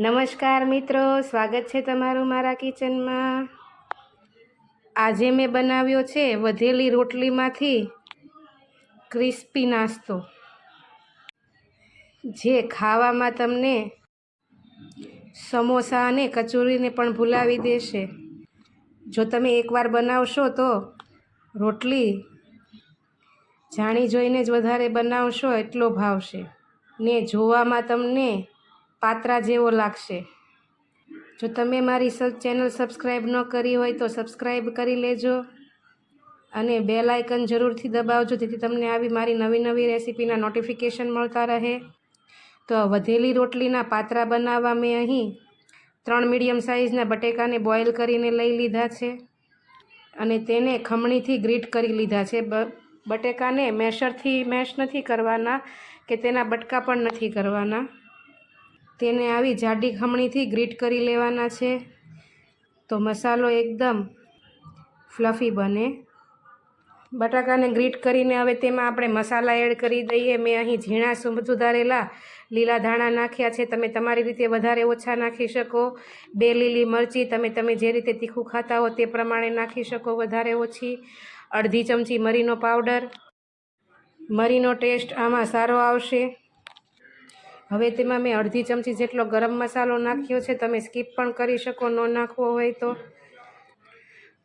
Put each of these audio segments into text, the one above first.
નમસ્કાર મિત્રો, સ્વાગત છે તમારું મારા કિચનમાં. આજે મેં બનાવ્યો છે વધેલી રોટલીમાંથી ક્રિસ્પી નાસ્તો, જે ખાવામાં તમને સમોસા અને કચોરીને પણ ભૂલાવી દેશે. જો તમે એકવાર બનાવશો તો રોટલી જાણી જોઈને જ વધારે બનાવશો, એટલો ભાવશે. ને જોવામાં તમને પાત્રા જેવો લાગશે. જો તમે મારી ચેનલ સબસ્ક્રાઈબ ન કરી હોય તો સબસ્ક્રાઈબ કરી લેજો અને બેલ આઇકન જરૂરથી દબાવજો, જેથી તમને આવી મારી નવી નવી રેસીપીના નોટિફિકેશન મળતા રહે. તો વધેલી રોટલીના પાત્રા બનાવવા મેં અહીં ત્રણ મીડિયમ સાઇઝના બટેકાને બોઇલ કરીને લઈ લીધા છે અને તેને ખમણીથી ગ્રીટ કરી લીધા છે. બટેકાને મેશરથી મેશ નથી કરવાના કે તેના બટકા પણ નથી કરવાના. તેને આવી જાડી ખમણીથી ગ્રીટ કરી લેવાના છે. તો મસાલો એકદમ ફ્લફી બને. બટાકાને ગ્રીટ કરીને હવે તેમાં આપણે મસાલા એડ કરી દઈએ. મેં અહીં ઝીણા સુધારેલા, લીલા ધાણા નાખ્યા છે. તમે તમારી રીતે વધારે ઓછા નાખી શકો. બે લીલી મરચી તમે તમે જે રીતે તીખું ખાતા હો તે પ્રમાણે નાખી શકો વધારે ઓછી. અડધી ચમચી મરીનો પાવડર. મરીનો ટેસ્ટ આમાં સારો આવશે. હવે તેમાં મેં અડધી ચમચી જેટલો ગરમ મસાલો નાખ્યો છે. તમે સ્કીપ પણ કરી શકો, ન નાખવો હોય તો.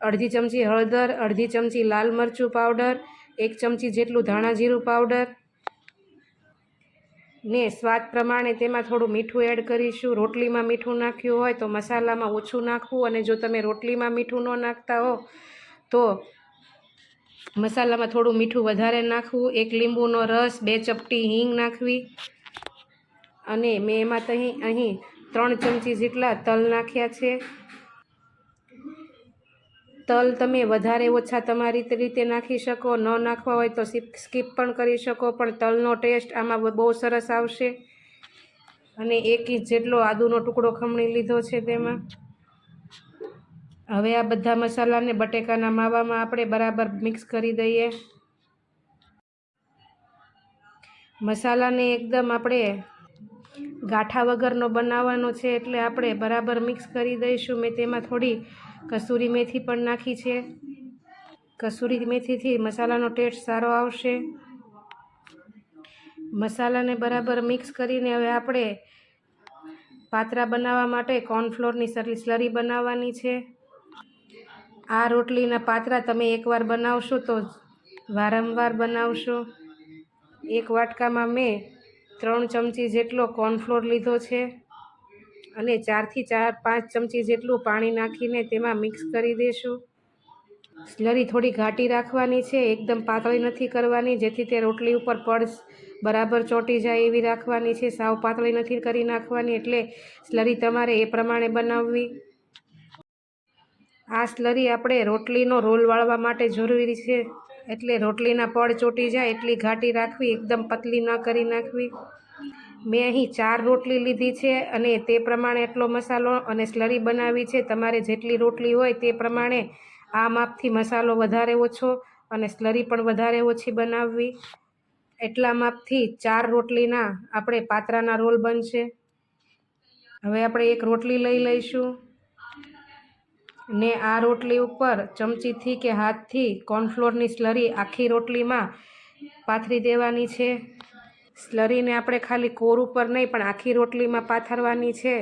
અડધી ચમચી હળદર, અડધી ચમચી લાલ મરચું પાવડર, એક ચમચી જેટલું ધાણા જીરું પાવડર. ને સ્વાદ પ્રમાણે તેમાં થોડું મીઠું એડ કરીશું. રોટલીમાં મીઠું નાખ્યું હોય તો મસાલામાં ઓછું નાખવું અને જો તમે રોટલીમાં મીઠું ન નાખતા હો તો મસાલામાં થોડું મીઠું વધારે નાખવું. એક લીંબુનો રસ, બે ચપટી હિંગ નાખવી. અને મેં એમાં તહીં અહીં ત્રણ ચમચી જેટલા તલ નાખ્યા છે. તલ તમે વધારે ઓછા તમારી રીતે નાખી શકો, ન નાખવા હોય તો સ્કીપ પણ કરી શકો, પણ તલનો ટેસ્ટ આમાં બહુ સરસ આવશે. અને એક ઇંચ જેટલો આદુનો ટુકડો ખમણી લીધો છે તેમાં. હવે આ બધા મસાલાને બટેકાના માવામાં આપણે બરાબર મિક્સ કરી દઈએ. મસાલાને એકદમ આપણે ગાંઠા વગરનો બનાવવાનો છે એટલે આપણે બરાબર મિક્સ કરી દઈશું. મેં તેમાં થોડી કસૂરી મેથી પણ નાખી છે. કસૂરી મેથીથી મસાલાનો ટેસ્ટ સારો આવશે. મસાલાને બરાબર મિક્સ કરીને હવે આપણે પાત્રા બનાવવા માટે કોર્નફ્લોરની સ્લરી બનાવવાની છે. આ રોટલીના પાત્રા તમે એકવાર બનાવશો તો વારંવાર બનાવશો. એક વાટકામાં મેં ત્રણ ચમચી જેટલો કોર્નફ્લોર લીધો છે અને ચારથી ચાર, પાંચ ચમચી જેટલું પાણી નાખીને તેમાં મિક્સ કરી દઈશું સ્લરી થોડી ઘાટી રાખવાની છે, એકદમ પાતળી નથી કરવાની, જેથી તે રોટલી ઉપર પડ બરાબર ચોંટી જાય એવી રાખવાની છે. સાવ પાતળી નથી કરી નાખવાની, એટલે સ્લરી તમારે એ પ્રમાણે બનાવવી. આ સ્લરી આપણે રોટલીનો રોલ વાળવા માટે જરૂરી છે. એટલે રોટલીના પડ ચોંટી જાય, એટલી ઘાટી રાખવી, એકદમ પતલી ન કરી નાખવી. મેં અહીં ચાર રોટલી લીધી છે અને તે પ્રમાણે એટલો મસાલો અને સ્લરી બનાવી છે. તમારે જેટલી રોટલી હોય તે પ્રમાણે આ માપથી મસાલો વધારે ઓછો અને સ્લરી પણ વધારે ઓછી બનાવવી. એટલા માપથી ચાર રોટલીના આપણે પાત્રાના રોલ બનશે. હવે આપણે એક રોટલી લઈ લઈશું. ને આ રોટલી ઉપર ચમચીથી કે હાથથી કોર્નફ્લોરની સ્લરી આખી રોટલીમાં પાથરી દેવાની છે. સ્લરીને આપણે ખાલી કોર ઉપર નહીં, પણ આખી રોટલીમાં પાથરવાની છે.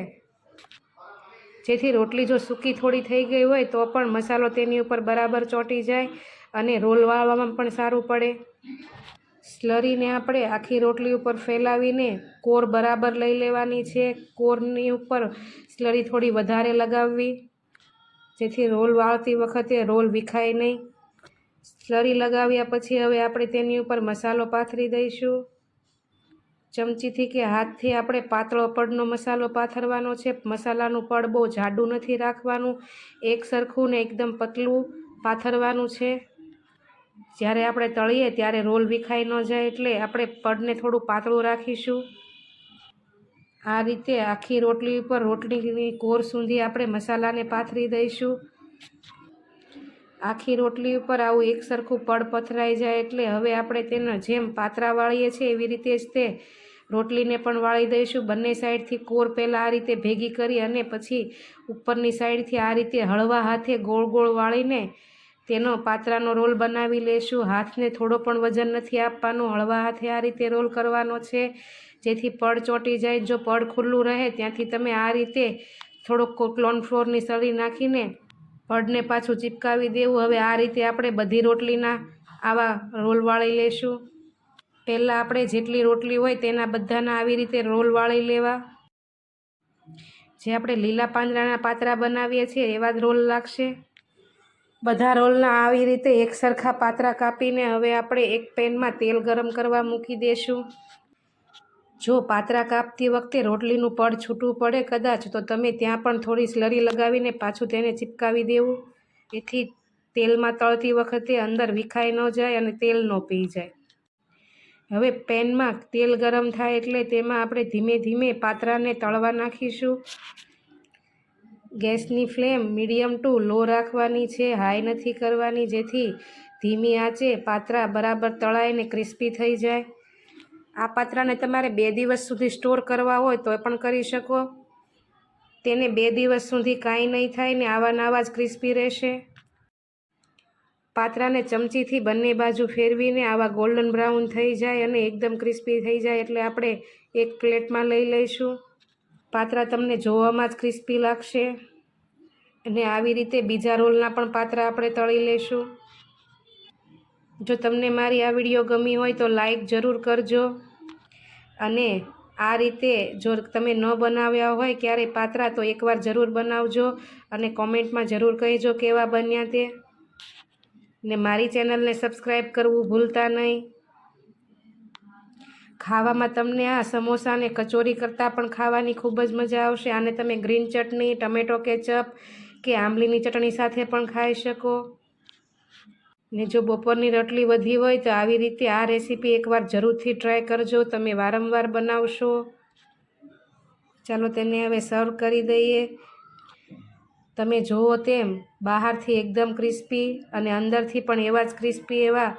જેથી રોટલી જો સૂકી થોડી થઈ ગઈ હોય, તો પણ મસાલો તેની ઉપર બરાબર ચોંટી જાય અને રોલ વાળવામાં પણ સારું પડે. સ્લરીને આપણે આખી રોટલી ઉપર ફેલાવીને કોર બરાબર લઈ લેવાની છે. કોરની ઉપર સ્લરી થોડી વધારે લગાવવી. જેથી રોલ વાળતી વખતે રોલ વિખાય નહીં. સ્લરી લગાવ્યા પછી હવે આપણે તેની ઉપર મસાલો પાથરી દઈશું. ચમચીથી કે હાથથી આપણે પાતળો પડનો મસાલો પાથરવાનો છે. મસાલાનું પડ બહુ જાડું નથી રાખવાનું. એક સરખું ને એકદમ પતલું પાથરવાનું છે. જ્યારે આપણે તળીએ ત્યારે રોલ વિખાઈ ન જાય એટલે આપણે પડને થોડું પાતળું રાખીશું. આ રીતે આખી રોટલી ઉપર રોટલીની કોર સુધી આપણે મસાલાને પાથરી દઈશું. આખી રોટલી ઉપર આવું એક સરખું પડ પથરાઈ જાય એટલે હવે આપણે તેના જેમ પાતરા વાળીએ છીએ એવી રીતે જ તે રોટલીને પણ વાળી દઈશું. બંને સાઈડથી કોર પહેલાં આ રીતે ભેગી કરી અને પછી ઉપરની સાઈડથી આ રીતે હળવા હાથે ગોળ ગોળ વાળીને તેનો પાત્રાનો રોલ બનાવી લેશું. હાથને થોડો પણ વજન નથી આપવાનું. હળવા હાથે આ રીતે રોલ કરવાનો છે. જેથી પડ ચોંટી જાય. જો પડ ખુલ્લું રહે, ત્યાંથી તમે આ રીતે થોડોક ક્લોન ફ્લોરની સળી નાખીને પડને પાછું ચીપકાવી દેવું. હવે આ રીતે આપણે બધી રોટલીના આવા રોલ વાળી લેશું. પહેલાં આપણે જેટલી રોટલી હોય તેના બધાના આવી રીતે રોલ વાળી લેવા. જે આપણે લીલા પાંદડાના પાતરા બનાવીએ છીએ, એવા જ રોલ લાગશે. બધા રોલના આવી રીતે એક સરખા પાતરા કાપીને હવે આપણે એક પેનમાં તેલ ગરમ કરવા મૂકી દઈશું જો પાતરા કાપતી વખતે રોટલીનું પડ છૂટું પડે કદાચ, તો તમે ત્યાં પણ થોડી સ્લરી લગાવીને પાછું તેને ચીપકાવી દેવું. એથી તેલમાં તળતી વખતે અંદર વિખાઈ ન જાય અને તેલ ન પી જાય. હવે પેનમાં તેલ ગરમ થાય એટલે તેમાં આપણે ધીમે ધીમે પાતરાને તળવા નાખીશું. ગેસની ફ્લેમ મીડિયમ ટુ લો રાખવાની છે, હાઈ નથી કરવાની, જેથી ધીમી આંચે પાત્રા બરાબર તળાઈને ક્રિસ્પી થઈ જાય. આ પાત્રાને તમારે બે દિવસ સુધી સ્ટોર કરવા હોય તો પણ કરી શકો. તેને બે દિવસ સુધી કાંઈ નહીં થાય ને આવા નાવા જ ક્રિસ્પી રહેશે. પાત્રાને ચમચીથી બંને બાજુ ફેરવીને આવા ગોલ્ડન બ્રાઉન થઈ જાય અને એકદમ ક્રિસ્પી થઈ જાય એટલે આપણે એક પ્લેટમાં લઈ લઈશું. પાત્રા તમને જોવામાં જ ક્રિસ્પી લાગશે. અને આવી રીતે બીજા રોલના પણ પાત્રા આપણે તળી લઈશું જો તમને મારી આ વીડિયો ગમી હોય તો લાઈક જરૂર કરજો. અને આ રીતે જો તમે ન બનાવ્યા હોય ક્યારેય પાત્રા તો એકવાર જરૂર બનાવજો અને કોમેન્ટમાં જરૂર કહેજો કેવા બન્યા તે. ને મારી ચેનલને સબસ્ક્રાઈબ કરવું ભૂલતા નહીં. ખાવામાં તમને આ સમોસા ને કચોરી કરતાં પણ ખાવાની ખૂબ જ મજા આવશે. આને તમે ગ્રીન ચટણી, ટમેટો કેચઅપ કે આંબલીની ચટણી સાથે પણ ખાઈ શકો. ને જો બપોરની રોટલી વધી હોય તો આવી રીતે આ રેસીપી એકવાર જરૂરથી ટ્રાય કરજો. તમે વારંવાર બનાવશો. ચાલો તેને હવે સર્વ કરી દઈએ. તમે જુઓ તેમ બહારથી એકદમ ક્રિસ્પી અને અંદરથી પણ એવા જ ક્રિસ્પી એવા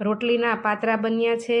રોટલીના પાતરા બન્યા છે.